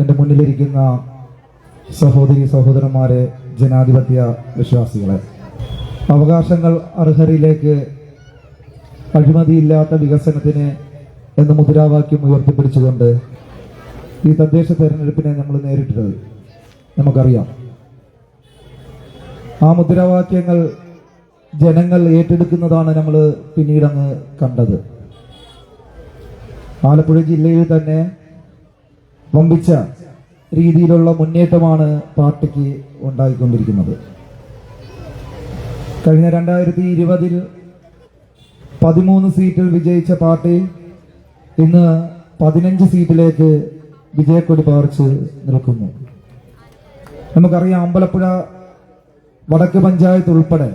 എന്റെ മുന്നിലിരിക്കുന്ന സഹോദരി സഹോദരന്മാരെ ജനാധിപത്യ വിശ്വാസികളെ. അവകാശങ്ങൾ അർഹരിലേക്ക് അഴിമതിയില്ലാത്ത വികസനത്തിന് എന്ന മുദ്രാവാക്യം ഉയർത്തിപ്പിടിച്ചുകൊണ്ട് ഈ തദ്ദേശ തെരഞ്ഞെടുപ്പിനെ നമ്മൾ നേരിട്ടത്. നമുക്കറിയാം. ആ മുദ്രാവാക്യങ്ങൾ ജനങ്ങൾ ഏറ്റെടുക്കുന്നതാണ് നമ്മൾ പിന്നീട് അങ്ങ് കണ്ടത്. ആലപ്പുഴ ജില്ലയിൽ തന്നെ വമ്പിച്ച രീതിയിലുള്ള മുന്നേറ്റമാണ് പാർട്ടിക്ക് ഉണ്ടായിക്കൊണ്ടിരിക്കുന്നത്. കഴിഞ്ഞ രണ്ടായിരത്തി ഇരുപതിൽ പതിമൂന്ന് സീറ്റിൽ വിജയിച്ച പാർട്ടി ഇന്ന് പതിനഞ്ച് സീറ്റിലേക്ക് വിജയക്കൊടി പാർച്ച് നിൽക്കുന്നു. നമുക്കറിയാം അമ്പലപ്പുഴ വടക്ക് പഞ്ചായത്ത് ഉൾപ്പെടെ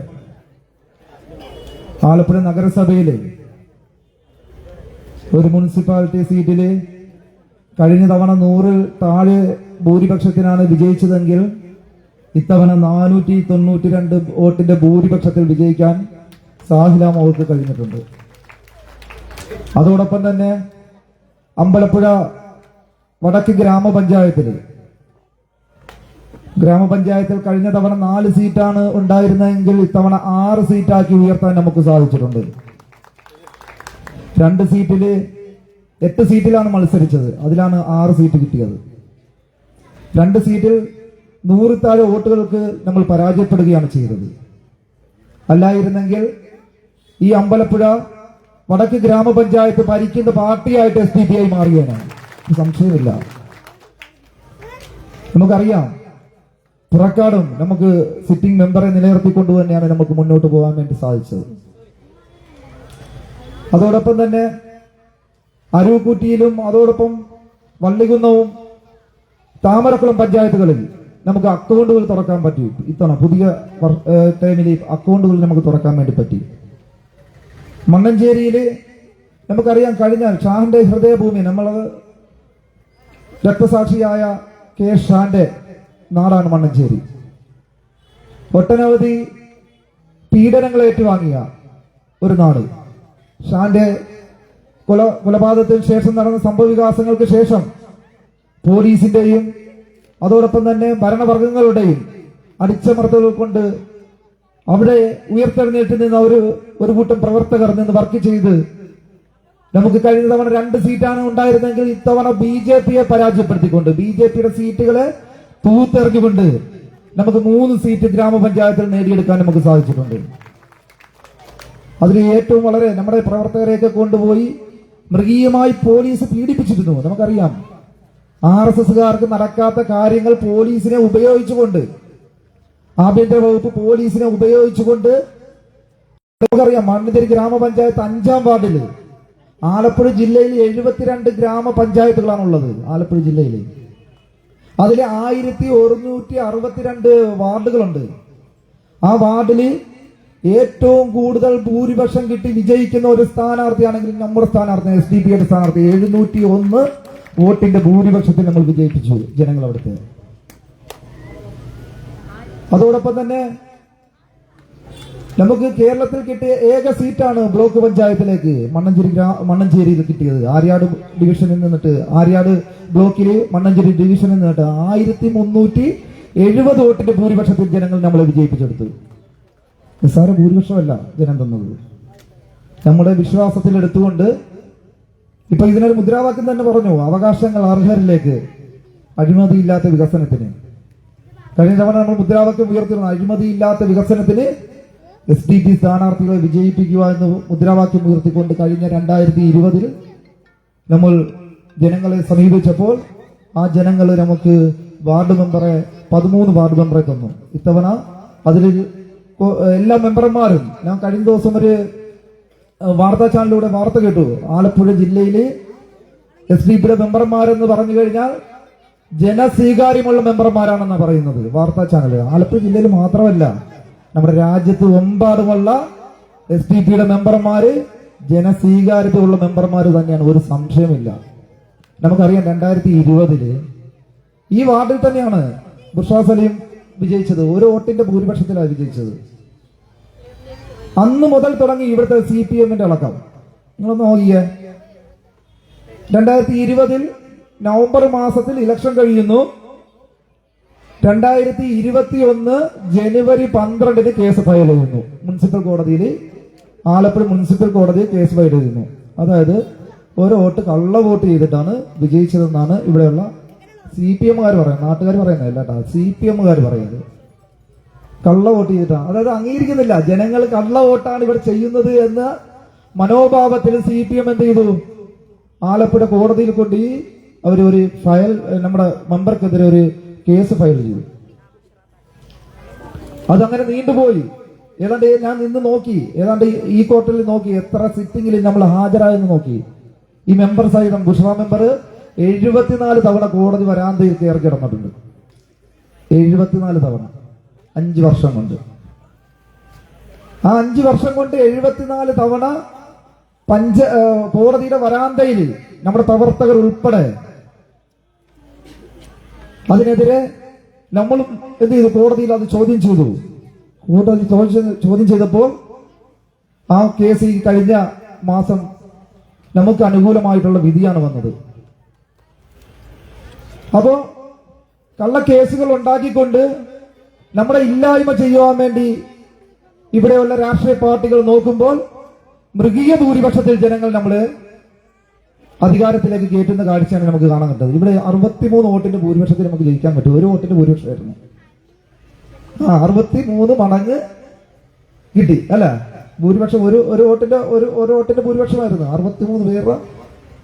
ആലപ്പുഴ നഗരസഭയിലെ ഒരു മുനിസിപ്പാലിറ്റി സീറ്റിൽ കഴിഞ്ഞ തവണ നൂറിൽ താഴെ ഭൂരിപക്ഷത്തിനാണ് വിജയിച്ചതെങ്കിൽ ഇത്തവണ നാനൂറ്റി തൊണ്ണൂറ്റി രണ്ട് വോട്ടിന്റെ ഭൂരിപക്ഷത്തിൽ വിജയിക്കാൻ സാഹില മോൾക്ക് കഴിഞ്ഞിട്ടുണ്ട്. അതോടൊപ്പം തന്നെ അമ്പലപ്പുഴ വടക്ക് ഗ്രാമപഞ്ചായത്തിൽ. ഗ്രാമപഞ്ചായത്തിൽ കഴിഞ്ഞ തവണ നാല് സീറ്റാണ് ഉണ്ടായിരുന്നതെങ്കിൽ ഇത്തവണ ആറ് സീറ്റാക്കി ഉയർത്താൻ നമുക്ക് സാധിച്ചിട്ടുണ്ട്. രണ്ട് സീറ്റിൽ എട്ട് സീറ്റിലാണ് മത്സരിച്ചത്. അതിലാണ് ആറ് സീറ്റ് കിട്ടിയത്. രണ്ട് സീറ്റിൽ നൂറിൽ താഴെ വോട്ടുകൾക്ക് നമ്മൾ പരാജയപ്പെടുകയാണ് ചെയ്തത്. അല്ലായിരുന്നെങ്കിൽ ഈ അമ്പലപ്പുഴ വടക്ക് ഗ്രാമപഞ്ചായത്ത് ഭരിക്കുന്ന പാർട്ടിയായിട്ട് എസ് ഡി പി ആയി മാറിയാണ് സംശയമില്ല നമുക്കറിയാം പുറക്കാടും നമുക്ക് സിറ്റിംഗ് മെമ്പറെ നിലനിർത്തിക്കൊണ്ട് തന്നെയാണ് നമുക്ക് മുന്നോട്ട് പോകാൻ വേണ്ടി സാധിച്ചത്. അതോടൊപ്പം തന്നെ അരൂക്കുറ്റിയിലും അതോടൊപ്പം വള്ളികുന്നവും താമരക്കുളം പഞ്ചായത്തുകളിൽ നമുക്ക് അക്കൗണ്ടുകൾ തുറക്കാൻ പറ്റി ഇത്തവണ പുതിയ ടൈമിലെ അക്കൗണ്ടുകൾ നമുക്ക് തുറക്കാൻ വേണ്ടി പറ്റി. മണ്ണഞ്ചേരിയിൽ നമുക്കറിയാം കഴിഞ്ഞാൽ ഷാഹിന്റെ ഹൃദയഭൂമി നമ്മളത് രക്തസാക്ഷിയായ കെ ഷാന്റെ നാടാണ് മണ്ണഞ്ചേരി. ഒട്ടനവധി പീഡനങ്ങൾ ഏറ്റുവാങ്ങിയ ഒരു നാട്. ഷാന്റെ കൊല കൊലപാതകത്തിന് ശേഷം നടന്ന സംഭവവികാസങ്ങൾക്ക് ശേഷം പോലീസിന്റെയും അതോടൊപ്പം തന്നെ ഭരണവർഗങ്ങളുടെയും അടിച്ചമർത്തലുകൾ കൊണ്ട് അവിടെ ഉയർത്തെഴുന്നേറ്റ് നിന്ന ഒരു ഒരു കൂട്ടം പ്രവർത്തകർ നിന്ന് വർക്ക് ചെയ്ത് നമുക്ക് കഴിഞ്ഞ തവണ രണ്ട് സീറ്റാണ് ഉണ്ടായിരുന്നെങ്കിൽ ഇത്തവണ ബി ജെ പിയെ പരാജയപ്പെടുത്തിക്കൊണ്ട് ബി ജെ പിയുടെ സീറ്റുകളെ തൂത്തെറിഞ്ഞുകൊണ്ട് നമുക്ക് മൂന്ന് സീറ്റ് ഗ്രാമപഞ്ചായത്തിൽ നേടിയെടുക്കാൻ നമുക്ക് സാധിച്ചിട്ടുണ്ട്. അതിൽ ഏറ്റവും വളരെ നമ്മുടെ പ്രവർത്തകരെയൊക്കെ കൊണ്ടുപോയി മൃഗീയമായി പോലീസ് പീഡിപ്പിച്ചിരുന്നു. നമുക്കറിയാം. ആർ എസ് എസുകാർക്ക് നടക്കാത്ത കാര്യങ്ങൾ പോലീസിനെ ഉപയോഗിച്ചുകൊണ്ട് ആഭ്യന്തര വകുപ്പ് പോലീസിനെ ഉപയോഗിച്ചുകൊണ്ട് നമുക്കറിയാം മണ്ണിതിരി ഗ്രാമപഞ്ചായത്ത് അഞ്ചാം വാർഡിൽ ആലപ്പുഴ ജില്ലയിൽ എഴുപത്തിരണ്ട് ഗ്രാമപഞ്ചായത്തുകളാണുള്ളത് ആലപ്പുഴ ജില്ലയിൽ അതിൽ ആയിരത്തി ഒരുന്നൂറ്റി അറുപത്തിരണ്ട് വാർഡുകളുണ്ട്. ആ വാർഡിൽ ഏറ്റവും കൂടുതൽ ഭൂരിപക്ഷം കിട്ടി വിജയിക്കുന്ന ഒരു സ്ഥാനാർത്ഥിയാണെങ്കിൽ നമ്മുടെ സ്ഥാനാർത്ഥി എസ് ഡി പിയുടെ സ്ഥാനാർത്ഥി എഴുന്നൂറ്റി ഒന്ന് വോട്ടിന്റെ ഭൂരിപക്ഷത്തിൽ നമ്മൾ വിജയിപ്പിച്ചു ജനങ്ങൾ അവിടുത്തെ അതോടൊപ്പം തന്നെ നമുക്ക് കേരളത്തിൽ കിട്ടിയ ഏക സീറ്റാണ് ബ്ലോക്ക് പഞ്ചായത്തിലേക്ക് മണ്ണഞ്ചേരി മണ്ണഞ്ചേരിയിൽ കിട്ടിയത്. ആര്യാട് ഡിവിഷനിൽ നിന്നിട്ട് ആര്യാട് ബ്ലോക്കിൽ മണ്ണഞ്ചേരി ഡിവിഷനിൽ നിന്നിട്ട് ആയിരത്തി മുന്നൂറ്റി എഴുപത് വോട്ടിന്റെ ഭൂരിപക്ഷത്തിൽ ജനങ്ങൾ നമ്മളെ വിജയിപ്പിച്ചെടുത്തു. നിസ്സാര ഭൂരിപക്ഷമല്ല ജനം തന്നത്. നമ്മുടെ വിശ്വാസത്തിൽ എടുത്തുകൊണ്ട് ഇപ്പൊ ഇതിനൊരു മുദ്രാവാക്യം തന്നെ പറഞ്ഞു അവകാശങ്ങൾ അർഹരിലേക്ക് അഴിമതിയില്ലാത്ത വികസനത്തിന്. കഴിഞ്ഞ തവണ നമ്മൾ മുദ്രാവാക്യം ഉയർത്തിരുന്നു അഴിമതിയില്ലാത്ത വികസനത്തിന് എസ് ഡി പി സ്ഥാനാർത്ഥികളെ വിജയിപ്പിക്കുക എന്ന് മുദ്രാവാക്യം ഉയർത്തിക്കൊണ്ട് കഴിഞ്ഞ രണ്ടായിരത്തി ഇരുപതിൽ നമ്മൾ ജനങ്ങളെ സമീപിച്ചപ്പോൾ ആ ജനങ്ങൾ നമുക്ക് വാർഡ് മെമ്പറെ പതിമൂന്ന് വാർഡ് മെമ്പറെ തന്നു. ഇത്തവണ അതിൽ എല്ലാ മെമ്പർമാരും ഞാൻ കഴിഞ്ഞ ദിവസം ഒരു വാർത്താ ചാനലിലൂടെ വാർത്ത കേട്ടു. ആലപ്പുഴ ജില്ലയിൽ എസ് ഡി പിയുടെ മെമ്പർമാരെന്ന് പറഞ്ഞു കഴിഞ്ഞാൽ ജനസ്വീകാര്യമുള്ള മെമ്പർമാരാണെന്നാണ് പറയുന്നത് വാർത്താ ചാനൽ ആലപ്പുഴ ജില്ലയിൽ മാത്രമല്ല നമ്മുടെ രാജ്യത്ത് എമ്പാടുമുള്ള എസ് ഡി പിയുടെ മെമ്പർമാര് ജനസ്വീകാര്യതയുള്ള മെമ്പർമാർ തന്നെയാണ്. ഒരു സംശയമില്ല നമുക്കറിയാം രണ്ടായിരത്തി ഇരുപതിൽ ഈ വാർഡിൽ തന്നെയാണ് ബുഷാ വിജയിച്ചത്. ഒരു വോട്ടിന്റെ ഭൂരിപക്ഷത്തിലാണ് വിജയിച്ചത്. അന്ന് മുതൽ തുടങ്ങി ഇവിടുത്തെ സി പി എമ്മിന്റെ ഇളക്കം നിങ്ങളൊന്ന് നോക്കിയേ. രണ്ടായിരത്തി ഇരുപതിൽ നവംബർ മാസത്തിൽ ഇലക്ഷൻ കഴിയുന്നു. രണ്ടായിരത്തി ഇരുപത്തി ഒന്ന് ജനുവരി പന്ത്രണ്ടിന് കേസ് ഫയൽ ചെയ്യുന്നു. മുനിസിപ്പൽ കോടതിയിൽ ആലപ്പുഴ മുനിസിപ്പൽ കോടതിയിൽ കേസ് ഫയൽ ചെയ്യുന്നു. അതായത് ഒരു വോട്ട് കള്ള വോട്ട് ചെയ്തിട്ടാണ് വിജയിച്ചതെന്നാണ് ഇവിടെയുള്ള സി പി എമ്മുകാർ പറയുന്നത് നാട്ടുകാർ പറയുന്നതല്ല കേട്ടോ. സി പി എമ്മുകാർ പറയുന്നത്. കള്ള വോട്ട് ചെയ്തിട്ടാണ്. അതായത് അംഗീകരിക്കുന്നില്ല. ജനങ്ങൾ കള്ള വോട്ടാണ് ഇവിടെ ചെയ്യുന്നത് എന്ന മനോഭാവത്തിൽ സി പി എം എന്ത് ചെയ്തു? ആലപ്പുഴ കോടതിയിൽ കൊണ്ട് അവർ ഒരു ഫയൽ നമ്മുടെ മെമ്പർക്കെതിരെ ഒരു കേസ് ഫയൽ ചെയ്തു. അതങ്ങനെ നീണ്ടുപോയി. ഏതാണ്ട് ഞാൻ നിന്ന് നോക്കി. ഏതാണ്ട് ഈ- കോർട്ടിൽ നോക്കി. എത്ര സിറ്റിംഗിൽ നമ്മൾ ഹാജരായെന്ന് നോക്കി. ഈ മെമ്പർ സഹിതം ബുഷ്റ മെമ്പർ എഴുപത്തിനാല് തവണ കോടതി വരാന്തയിൽ കയറി കിടന്നിട്ടുണ്ട്. എഴുപത്തിനാല് തവണ. അഞ്ച് വർഷം കൊണ്ട്. ആ അഞ്ച് വർഷം കൊണ്ട് എഴുപത്തിനാല് തവണ പഞ്ച കോടതിയുടെ വരാന്തയിൽ നമ്മുടെ പ്രവർത്തകർ ഉൾപ്പെടെ അതിനെതിരെ നമ്മളും എന്ത് ചെയ്തു? കോടതിയിൽ അത് ചോദ്യം ചെയ്തു. കോടതി ചോദ്യം ചെയ്തപ്പോൾ ആ കേസ് ഈ കഴിഞ്ഞ മാസം നമുക്ക് അനുകൂലമായിട്ടുള്ള വിധിയാണ് വന്നത്. അപ്പോ കള്ളക്കേസുകൾ ഉണ്ടാക്കിക്കൊണ്ട് നമ്മുടെ ഇല്ലായ്മ ചെയ്യുവാൻ വേണ്ടി ഇവിടെയുള്ള രാഷ്ട്രീയ പാർട്ടികൾ നോക്കുമ്പോൾ മൃഗീയ ഭൂരിപക്ഷത്തിൽ ജനങ്ങൾ നമ്മൾ അധികാരത്തിലേക്ക് കയറ്റുന്ന കാഴ്ചയാണ് നമുക്ക് കാണാൻ കിട്ടുന്നത് ഇവിടെ അറുപത്തിമൂന്ന് വോട്ടിന്റെ ഭൂരിപക്ഷത്തിൽ നമുക്ക് ജയിക്കാൻ പറ്റും. ഒരു വോട്ടിന്റെ ഭൂരിപക്ഷമായിരുന്നു. ആ അറുപത്തി മൂന്ന് മടങ്ങ് കിട്ടി. അല്ല ഭൂരിപക്ഷം ഒരു ഒരു വോട്ടിന്റെ ഒരു ഒരു വോട്ടിന്റെ ഭൂരിപക്ഷമായിരുന്നു. അറുപത്തിമൂന്ന് പേരുടെ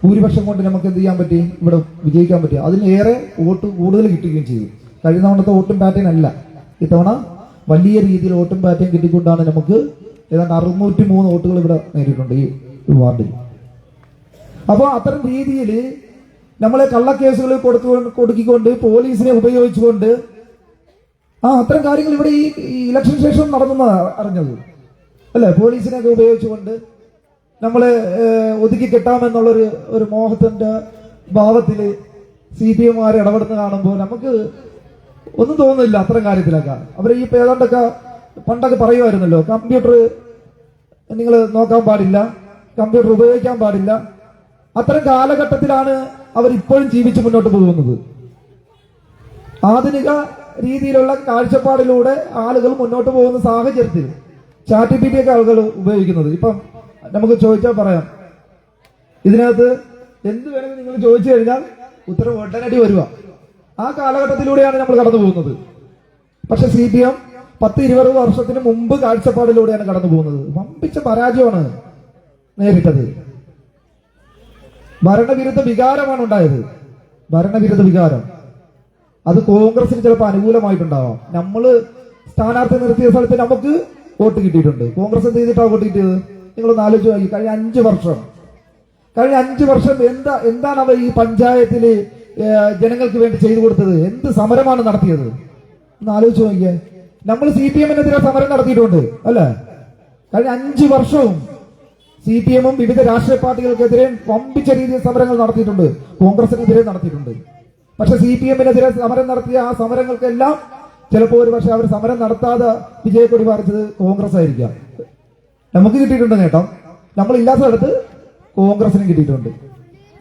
ഭൂരിപക്ഷം കൊണ്ട് നമുക്ക് എന്ത് ചെയ്യാൻ പറ്റി? ഇവിടെ വിജയിക്കാൻ പറ്റി. അതിലേറെ വോട്ട് കൂടുതൽ കിട്ടുകയും ചെയ്തു. കഴിഞ്ഞ തവണത്തെ വോട്ടും പാറ്റേൺ അല്ല. ഇത്തവണ വലിയ രീതിയിൽ വോട്ടും പാറ്റേൺ കിട്ടിക്കൊണ്ടാണ് നമുക്ക് ഏതാണ്ട് അറുന്നൂറ്റി മൂന്ന് വോട്ടുകൾ ഇവിടെ നേടിയിട്ടുണ്ട് ഈ വാർഡിൽ. അപ്പോൾ അത്തരം രീതിയിൽ നമ്മളെ കള്ളക്കേസുകൾ കൊടുത്തു കൊടുക്കിക്കൊണ്ട് പോലീസിനെ ഉപയോഗിച്ചുകൊണ്ട് ആ അത്തരം കാര്യങ്ങൾ ഇവിടെ ഈ ഇലക്ഷൻ ശേഷം നടന്നെന്ന് അറിഞ്ഞത്. അല്ലേ? പോലീസിനെയൊക്കെ ഉപയോഗിച്ചുകൊണ്ട് നമ്മളെ ഏഹ്, ഒതുക്കി കിട്ടാമെന്നുള്ളൊരു ഒരു മോഹത്തിന്റെ ഭാവത്തിൽ സി പി എമ്മാർ ഇടപെടുന്ന കാണുമ്പോൾ നമുക്ക് ഒന്നും തോന്നുന്നില്ല അത്തരം കാര്യത്തിലൊക്കെ. അവർ ഈ ഏതാണ്ടൊക്കെ പണ്ടൊക്കെ പറയുമായിരുന്നല്ലോ കമ്പ്യൂട്ടർ നിങ്ങൾ നോക്കാൻ പാടില്ല കമ്പ്യൂട്ടർ ഉപയോഗിക്കാൻ പാടില്ല. അത്തരം കാലഘട്ടത്തിലാണ് അവർ ഇപ്പോഴും ജീവിച്ച് മുന്നോട്ട് പോകുന്നത്. ആധുനിക രീതിയിലുള്ള കാഴ്ചപ്പാടിലൂടെ ആളുകൾ മുന്നോട്ട് പോകുന്ന സാഹചര്യത്തിൽ ചാറ്റ് പി ഒക്കെ ആളുകൾ ഉപയോഗിക്കുന്നത്. ഇപ്പം നമുക്ക് ചോദിച്ചാൽ പറയാം. ഇതിനകത്ത് എന്ത് വേണമെങ്കിൽ നിങ്ങൾ ചോദിച്ചു കഴിഞ്ഞാൽ ഉത്തരം ഉടനടി വരിക. ആ കാലഘട്ടത്തിലൂടെയാണ് നമ്മൾ കടന്നു പോകുന്നത്. പക്ഷെ സി പി എം പത്ത് ഇരുപത് വർഷത്തിന് മുമ്പ് കാഴ്ചപ്പാടിലൂടെയാണ് കടന്നു പോകുന്നത്. വമ്പിച്ച പരാജയമാണ് നേരിട്ടത്. ഭരണവിരുദ്ധ വികാരമാണ് ഉണ്ടായത്. ഭരണവിരുദ്ധ വികാരം. അത് കോൺഗ്രസിന് ചിലപ്പോൾ അനുകൂലമായിട്ടുണ്ടാവാം. നമ്മൾ സ്ഥാനാർത്ഥി നിർത്തിയ സ്ഥലത്ത് നമുക്ക് വോട്ട് കിട്ടിയിട്ടുണ്ട്. കോൺഗ്രസ് എന്ത് ചെയ്തിട്ടാണ് വോട്ട് കിട്ടിയത്? നിങ്ങളൊന്ന് ആലോചിച്ച് നോക്കി. കഴിഞ്ഞ അഞ്ച് വർഷം. കഴിഞ്ഞ അഞ്ച് വർഷം എന്താ എന്താണ് അവർ ഈ പഞ്ചായത്തിൽ ജനങ്ങൾക്ക് വേണ്ടി ചെയ്തു കൊടുത്തത്? എന്ത് സമരമാണ് നടത്തിയത്? ഒന്ന് ആലോചിച്ച് നോക്കിയേ. നമ്മൾ സി പി എമ്മിനെതിരെ സമരം നടത്തിയിട്ടുണ്ട് അല്ലേ? കഴിഞ്ഞ അഞ്ച് വർഷവും സി പി എമ്മും വിവിധ രാഷ്ട്രീയ പാർട്ടികൾക്കെതിരെ പമ്പിച്ച രീതിയിൽ സമരങ്ങൾ നടത്തിയിട്ടുണ്ട്. കോൺഗ്രസിനെതിരെ നടത്തിയിട്ടുണ്ട്. പക്ഷെ സി പി എമ്മിനെതിരെ സമരം നടത്തിയ ആ സമരങ്ങൾക്കെല്ലാം ചിലപ്പോൾ ഒരു പക്ഷെ അവർ സമരം നടത്താതെ വിജയക്കൊടി പാറിച്ചത് കോൺഗ്രസ് ആയിരിക്കാം നമുക്ക് കിട്ടിയിട്ടുണ്ട് നേട്ടം നമ്മൾ ഇല്ലാത്തടത്ത് കോൺഗ്രസിനും കിട്ടിയിട്ടുണ്ട്.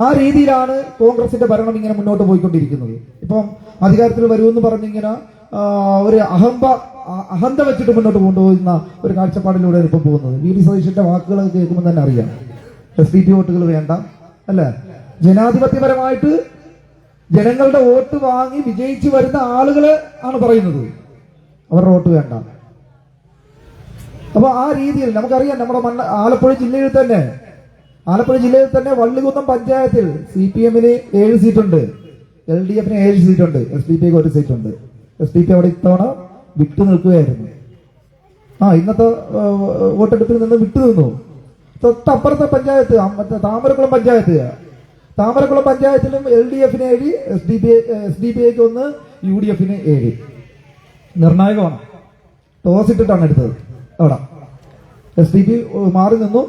ആ രീതിയിലാണ് കോൺഗ്രസിന്റെ ഭരണം ഇങ്ങനെ മുന്നോട്ട് പോയിക്കൊണ്ടിരിക്കുന്നത്. ഇപ്പം അധികാരത്തിൽ വരുമെന്ന് പറഞ്ഞിങ്ങനെ ഒരു അഹംബ അഹന്ത വെച്ചിട്ട് മുന്നോട്ട് കൊണ്ടുപോകുന്ന ഒരു കാഴ്ചപ്പാടിലൂടെ ഇപ്പം പോകുന്നത്. വി ഡി സതീശന്റെ വാക്കുകൾ കേൾക്കുമ്പോൾ തന്നെ അറിയാം. എസ് ഡി പി വോട്ടുകൾ വേണ്ട അല്ലേ? ജനാധിപത്യപരമായിട്ട് ജനങ്ങളുടെ വോട്ട് വാങ്ങി വിജയിച്ചു വരുന്ന ആളുകളെ ആണ് പറയുന്നത്. അവരുടെ വോട്ട് വേണ്ട. അപ്പൊ ആ രീതിയിൽ നമുക്കറിയാം നമ്മുടെ മണ്ണ ആലപ്പുഴ ജില്ലയിൽ തന്നെ. ആലപ്പുഴ ജില്ലയിൽ തന്നെ വള്ളികുന്നം പഞ്ചായത്തിൽ സി പി എമ്മിന് ഏഴ് സീറ്റുണ്ട്. എൽ ഡി എഫിന് ഏഴ് സീറ്റുണ്ട്. എസ് ഡി പിക്ക് ഒരു സീറ്റുണ്ട്. എസ് ഡി പി അവിടെ ഇത്തവണ വിട്ടു നിൽക്കുകയായിരുന്നു. ആ ഇന്നത്തെ വോട്ടെടുപ്പിൽ നിന്ന് വിട്ടു നിന്നു. തൊട്ടപ്പുറത്തെ പഞ്ചായത്ത് താമരക്കുളം പഞ്ചായത്ത്. താമരക്കുളം പഞ്ചായത്തിലും എൽ ഡി എഫിന് ഏഴ് S D P S D P ഐക്ക് ഒന്ന് യു ഡി എഫിന് ഏഴ്. നിർണായകമാണ്. ടോസ് ഇട്ടിട്ടാണ് എടുത്തത്. അവിടെ. എസ് ഡി പി മാറി നിന്നു.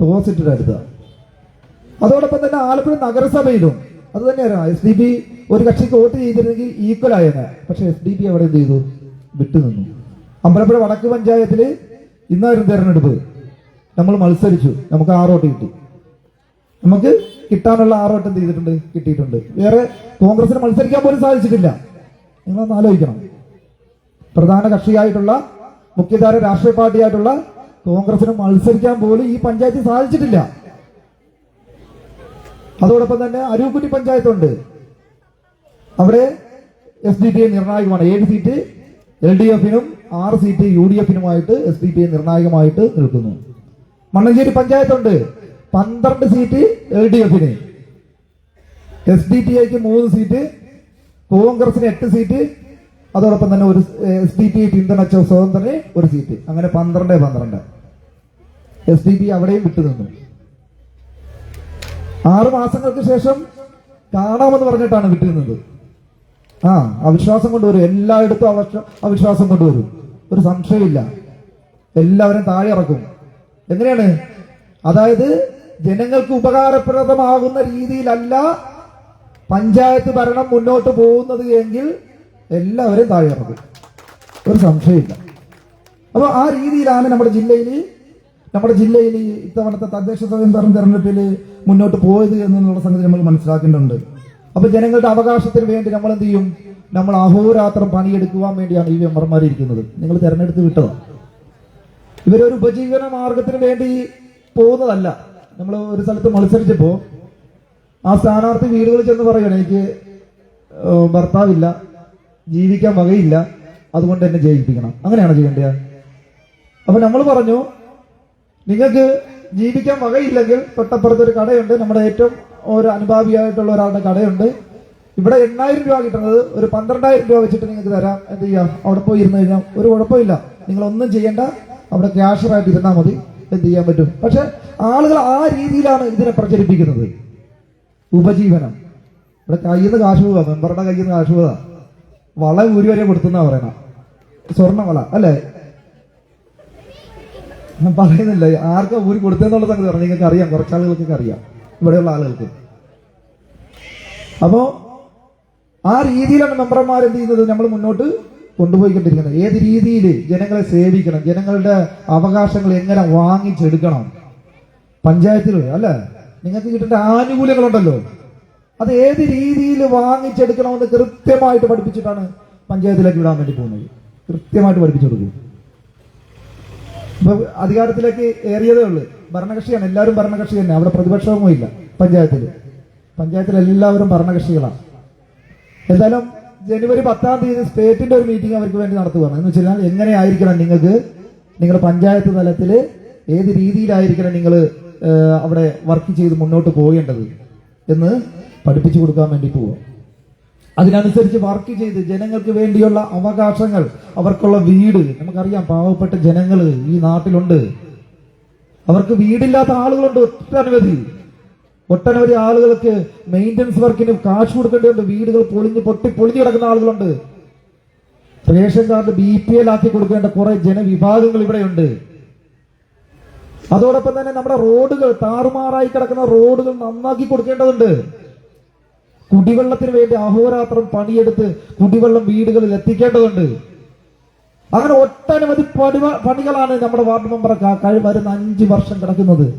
ടോസ് ഇട്ടിട്ട് എടുത്തത് അതോടൊപ്പം തന്നെ ആലപ്പുഴ നഗരസഭയിലും അത് തന്നെയായിരുന്നു എസ് ഡി പി ഒരു കക്ഷിക്ക് വോട്ട് ചെയ്തിരുന്നെങ്കിൽ ഈക്വൽ ആയേനെ പക്ഷെ എസ് ഡി പി അവിടെ എന്ത് ചെയ്തു? വിട്ടുനിന്നു അമ്പലപ്പുഴ വടക്ക് പഞ്ചായത്തിൽ ഇന്നായിരുന്നു തെരഞ്ഞെടുപ്പ്. നമ്മൾ മത്സരിച്ചു. നമുക്ക് ആറ് വോട്ട് കിട്ടി. നമുക്ക് കിട്ടാനുള്ള ആറ് വോട്ട് എന്ത് ചെയ്തിട്ടുണ്ട്? കിട്ടിയിട്ടുണ്ട്. വേറെ കോൺഗ്രസിന് മത്സരിക്കാൻ പോലും സാധിച്ചിട്ടില്ല. നിങ്ങളൊന്ന് ആലോചിക്കണം. പ്രധാന കക്ഷിയായിട്ടുള്ള മുഖ്യധാര രാഷ്ട്രീയ പാർട്ടിയായിട്ടുള്ള കോൺഗ്രസിന് മത്സരിക്കാൻ പോലും ഈ പഞ്ചായത്തിൽ സാധിച്ചിട്ടില്ല. അതോടൊപ്പം തന്നെ അരൂക്കുറ്റി പഞ്ചായത്തുണ്ട്. അവിടെ എസ് ഡി പി നിർണായകമാണ്. ഏഴ് സീറ്റ് എൽ ഡി എഫിനും ആറ് സീറ്റ് യു ഡി എഫിനുമായിട്ട് എസ് ഡി പി നിർണായകമായിട്ട് നിൽക്കുന്നു. മണ്ണഞ്ചേരി പഞ്ചായത്തുണ്ട്. പന്ത്രണ്ട് സീറ്റ് എൽ ഡി എഫിന് എസ് ഡി പി ഐക്ക് മൂന്ന് സീറ്റ് കോൺഗ്രസിന് എട്ട് സീറ്റ് അതോടൊപ്പം തന്നെ ഒരു എസ് ഡി പി പിന്തുണച്ച സ്വതന്ത്രനെ ഒരു സീറ്റ് അങ്ങനെ പന്ത്രണ്ട് പന്ത്രണ്ട്. എസ് ഡി പി അവിടെയും വിട്ടുനിന്നു ആറ് മാസങ്ങൾക്ക് ശേഷം കാണാമെന്ന് പറഞ്ഞിട്ടാണ് വിട്ടിരുന്നത് ആ അവിശ്വാസം കൊണ്ടുവരും. എല്ലായിടത്തും അവശ്വ- അവിശ്വാസം കൊണ്ടുവരും. ഒരു സംശയമില്ല. എല്ലാവരും താഴെ ഇറക്കും. എങ്ങനെയാണ്? അതായത് ജനങ്ങൾക്ക് ഉപകാരപ്രദമാകുന്ന രീതിയിലല്ല പഞ്ചായത്ത് ഭരണം മുന്നോട്ട് പോകുന്നത് എങ്കിൽ എല്ലാവരും താഴെ ഇറക്കും. ഒരു സംശയമില്ല. അപ്പൊ ആ രീതിയിലാണ് നമ്മുടെ ജില്ലയിൽ നമ്മുടെ ജില്ലയിൽ ഇത്തവണത്തെ തദ്ദേശ സ്വയംഭരണ തെരഞ്ഞെടുപ്പിൽ മുന്നോട്ട് പോയത് എന്നുള്ള സംഗതി നമ്മൾ മനസ്സിലാക്കേണ്ടതുണ്ട്. അപ്പൊ ജനങ്ങളുടെ അവകാശത്തിന് വേണ്ടി നമ്മൾ എന്ത് ചെയ്യും? നമ്മൾ അഹോരാത്രം പണിയെടുക്കുവാൻ വേണ്ടിയാണ് ഈ മെമ്പർമാർ ഇരിക്കുന്നത്. നിങ്ങൾ തെരഞ്ഞെടുത്ത് വിട്ടതാണ് ഇവരൊരു ഉപജീവന മാർഗത്തിന് വേണ്ടി പോകുന്നതല്ല. നമ്മൾ ഒരു സ്ഥലത്ത് മത്സരിച്ചപ്പോ ആ സ്ഥാനാർത്ഥി വീടുകളിൽ ചെന്ന് പറയുകയാണ് എനിക്ക് ഭർത്താവില്ല. ജീവിക്കാൻ വകയില്ല. അതുകൊണ്ട് എന്നെ ജയിപ്പിക്കണം. അങ്ങനെയാണ് ചെയ്യേണ്ടത്? അപ്പൊ നമ്മൾ പറഞ്ഞു നിങ്ങൾക്ക് ജീവിക്കാൻ വകയില്ലെങ്കിൽ തൊട്ടപ്പുറത്ത് ഒരു കടയുണ്ട്. നമ്മുടെ ഏറ്റവും ഒരു അനുഭാവിയായിട്ടുള്ള ഒരാളുടെ കടയുണ്ട്. ഇവിടെ എണ്ണായിരം രൂപ കിട്ടുന്നത് ഒരു പന്ത്രണ്ടായിരം രൂപ വെച്ചിട്ട് നിങ്ങൾക്ക് തരാം. എന്ത് ചെയ്യാം? അവിടെ പോയി ഇരുന്ന് കഴിഞ്ഞാൽ ഒരു കുഴപ്പമില്ല. നിങ്ങൾ ഒന്നും ചെയ്യേണ്ട. അവിടെ ക്യാഷറായിട്ട് ഇരുന്നാൽ മതി. എന്ത് ചെയ്യാൻ പറ്റും? പക്ഷെ ആളുകൾ ആ രീതിയിലാണ് ഇതിനെ പ്രചരിപ്പിക്കുന്നത്. ഉപജീവനം. ഇവിടെ കയ്യിൽ നിന്ന് കാശ് പോവാ. മെമ്പറുടെ കയ്യിൽ നിന്ന് കാശ് വള ഊരി വരെ കൊടുത്തുന്നാ പറയണ. സ്വർണ വള അല്ലേ? ഞാൻ പറയുന്നില്ല ആർക്കാ ഊരി കൊടുത്തെന്നുള്ള സംഗതി പറഞ്ഞു നിങ്ങൾക്ക് അറിയാം കുറച്ച് ആളുകൾക്കൊക്കെ അറിയാം. ഇവിടെയുള്ള ആളുകൾക്ക്. അപ്പോ ആ രീതിയിലാണ് മെമ്പർമാർ എന്ത് ചെയ്യുന്നത്? നമ്മൾ മുന്നോട്ട് കൊണ്ടുപോയിക്കൊണ്ടിരിക്കുന്നത്. ഏത് രീതിയിൽ ജനങ്ങളെ സേവിക്കണം ജനങ്ങളുടെ അവകാശങ്ങൾ എങ്ങനെ വാങ്ങിച്ചെടുക്കണം? പഞ്ചായത്തിൽ അല്ലെ? നിങ്ങൾക്ക് കിട്ടേണ്ട ആനുകൂല്യങ്ങളുണ്ടല്ലോ. അത് ഏത് രീതിയിൽ വാങ്ങിച്ചെടുക്കണമെന്ന് കൃത്യമായിട്ട് പഠിപ്പിച്ചിട്ടാണ് പഞ്ചായത്തിലേക്ക് വിടാൻ വേണ്ടി പോകുന്നത്. കൃത്യമായിട്ട് പഠിപ്പിച്ചു കൊടുക്കും. ഇപ്പൊ അധികാരത്തിലേക്ക് ഏറിയതേ ഉള്ളൂ. ഭരണകക്ഷിയാണ്. എല്ലാവരും ഭരണകക്ഷി തന്നെ. അവിടെ പ്രതിപക്ഷവും ഇല്ല പഞ്ചായത്തിൽ. പഞ്ചായത്തിൽ എല്ലാവരും ഭരണകക്ഷികളാണ്. എന്തായാലും ജനുവരി പത്താം തീയതി സ്റ്റേറ്റിന്റെ ഒരു മീറ്റിംഗ് അവർക്ക് വേണ്ടി നടത്തുകയാണ് എന്ന് വെച്ചാൽ എങ്ങനെയായിരിക്കണം നിങ്ങൾക്ക് നിങ്ങൾ പഞ്ചായത്ത് തലത്തിൽ ഏത് രീതിയിലായിരിക്കണം നിങ്ങൾ അവിടെ വർക്ക് ചെയ്ത് മുന്നോട്ട് പോകേണ്ടത്? എന്ന് പഠിപ്പിച്ചു കൊടുക്കാൻ വേണ്ടി പോവുക അതിനനുസരിച്ച് വർക്ക് ചെയ്ത് ജനങ്ങൾക്ക് വേണ്ടിയുള്ള അവകാശങ്ങൾ അവർക്കുള്ള വീട്. നമുക്കറിയാം പാവപ്പെട്ട ജനങ്ങൾ ഈ നാട്ടിലുണ്ട്. അവർക്ക് വീടില്ലാത്ത ആളുകളുണ്ട് ഒട്ടനവധി. ഒട്ടനവധി ആളുകൾക്ക് മെയിന്റനൻസ് വർക്കിന് കാശ് കൊടുക്കേണ്ടതുണ്ട്. വീടുകൾ പൊളിഞ്ഞ് പൊട്ടി പൊളിഞ്ഞു കിടക്കുന്ന ആളുകളുണ്ട്. Ration card B P L ആക്കി കൊടുക്കേണ്ട കുറെ ജനവിഭാഗങ്ങൾ ഇവിടെയുണ്ട്. അതോടൊപ്പം തന്നെ നമ്മുടെ റോഡുകൾ താറുമാറായി കിടക്കുന്ന റോഡുകൾ നന്നാക്കി കൊടുക്കേണ്ടതുണ്ട്. കുടിവെള്ളത്തിന് വേണ്ടി അഹോരാത്രം പണിയെടുത്ത് കുടിവെള്ളം വീടുകളിൽ എത്തിക്കേണ്ടതുണ്ട്. അങ്ങനെ ഒട്ടനവധി പണിവ- പണികളാണ് നമ്മുടെ വാർഡ് മെമ്പർ കഴി വരുന്ന അഞ്ചു വർഷം കിടക്കുന്നത്.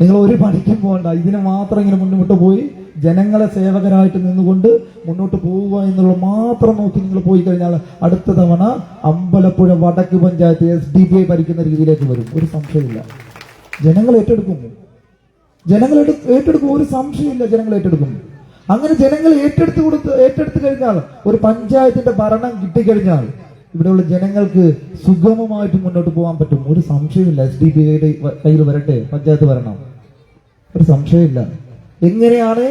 നിങ്ങൾ ഒരു പണിക്കും പോകണ്ട. ഇതിനെ മാത്രം ഇങ്ങനെ മുന്നോട്ട് പോയി. ജനങ്ങളെ സേവകരായിട്ട് നിന്നുകൊണ്ട് മുന്നോട്ട് പോവുക എന്നുള്ള മാത്രം നോക്കി നിങ്ങൾ പോയി കഴിഞ്ഞാൽ അടുത്ത തവണ അമ്പലപ്പുഴ വടക്ക് panchayat S D P I ഭരിക്കുന്ന രീതിയിലേക്ക് വരും. ഒരു സംശയമില്ല ജനങ്ങൾ ഏറ്റെടുക്കും ജനങ്ങൾ ഏറ്റെടുക്കും. ഒരു സംശയമില്ല ജനങ്ങൾ ഏറ്റെടുക്കും അങ്ങനെ ജനങ്ങൾ ഏറ്റെടുത്ത് കൊടുത്ത് ഏറ്റെടുത്ത് കഴിഞ്ഞാൽ ഒരു പഞ്ചായത്തിന്റെ ഭരണം കിട്ടിക്കഴിഞ്ഞാൽ ഇവിടെയുള്ള ജനങ്ങൾക്ക് സുഗമമായിട്ട് മുന്നോട്ട് പോകാൻ പറ്റും. ഒരു സംശയമില്ല എസ് ഡി പി ഐയുടെ കയ്യിൽ വരട്ടെ പഞ്ചായത്ത് ഭരണം ഒരു സംശയമില്ല എങ്ങനെയാണ്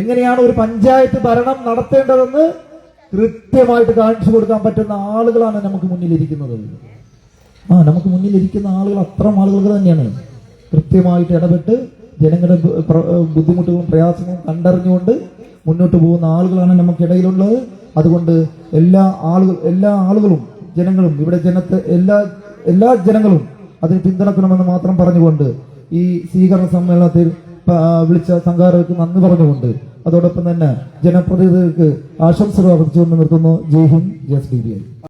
എങ്ങനെയാണ് ഒരു പഞ്ചായത്ത് ഭരണം നടത്തേണ്ടതെന്ന് കൃത്യമായിട്ട് കാണിച്ചു കൊടുക്കാൻ പറ്റുന്ന ആളുകളാണ് നമുക്ക് മുന്നിലിരിക്കുന്നത്. ആ നമുക്ക് മുന്നിലിരിക്കുന്ന ആളുകൾ അത്ര ആളുകൾ തന്നെയാണ്. കൃത്യമായിട്ട് ഇടപെട്ട് ജനങ്ങളുടെ ബുദ്ധിമുട്ടുകളും പ്രയാസങ്ങളും കണ്ടറിഞ്ഞുകൊണ്ട് മുന്നോട്ട് പോകുന്ന ആളുകളാണ് നമുക്കിടയിലുള്ളത്. അതുകൊണ്ട് എല്ലാ ആളുകൾ എല്ലാ ആളുകളും ജനങ്ങളും ഇവിടെ ജനത്തെ എല്ലാ എല്ലാ ജനങ്ങളും അതിന് പിന്തുണക്കണമെന്ന് മാത്രം പറഞ്ഞുകൊണ്ട് ഈ സ്വീകരണ സമ്മേളനത്തിൽ വിളിച്ച സംഘാടകർക്ക് നന്ദി പറഞ്ഞുകൊണ്ട് അതോടൊപ്പം തന്നെ ജനപ്രതിനിധികൾക്ക് ആശംസകൾ അർപ്പിച്ചുകൊണ്ട് നിർത്തുന്നു. ജയ് ഹിന്ദ് ജസ് ബി ഐ